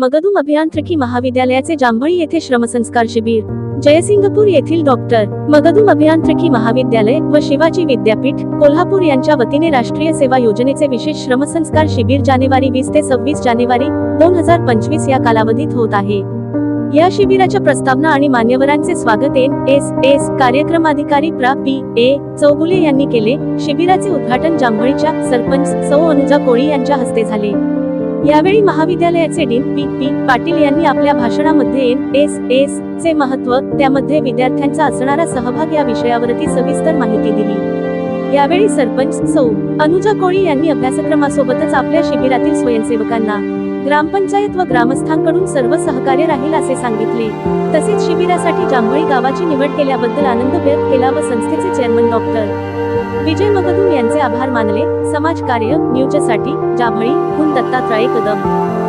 मगधूम अभियांत्रिकी महाविद्यालयाचे जांभळी येथे श्रमसंस्कार शिबिर जयसिंगपूर येथील डॉक्टर मगधूम अभियांत्रिकी महाविद्यालय व शिवाजी विद्यापीठ कोल्हापूर यांच्या वतीने राष्ट्रीय सेवा योजनेचे विशेष श्रमसंस्कार शिबिर जानेवारी वीस ते सव्वीस जानेवारी दोन हजार पंचवीस या कालावधीत होत आहे. या शिबिराच्या प्रस्तावना आणि मान्यवरांचे स्वागत एन एस एस कार्यक्रमाधिकारी प्रा. पी. ए. चौगुले यांनी केले. शिबिराचे उद्घाटन जांभळीच्या सरपंच सौ अनुजा कोळी यांच्या हस्ते झाले. यावेळी महाविद्यालयाचे डीन पी पी पाटील यांनी आपल्या भाषणामध्ये एन एस एस चे महत्त्व त्यामध्ये विद्यार्थ्यांचा असणारा सहभाग या विषयावरती सविस्तर माहिती दिली. यावेळी सरपंच सौ. अनुजा कोळी यांनी अभ्यासक्रमासोबतच आपल्या शिबिरातील स्वयंसेवकांना ग्रामपंचायत व ग्रामस्थांकडून सर्व सहकार्य राहील असे सांगितले. तसेच शिबिरासाठी जांभळी गावाची निवड केल्याबद्दल आनंद व्यक्त केला व संस्थेचे चेअरमन डॉक्टर विजय मगदूम यांचे आभार मानले. समाजकार्य न्यूजसाठी जांभळी हुन दत्तात्रय कदम.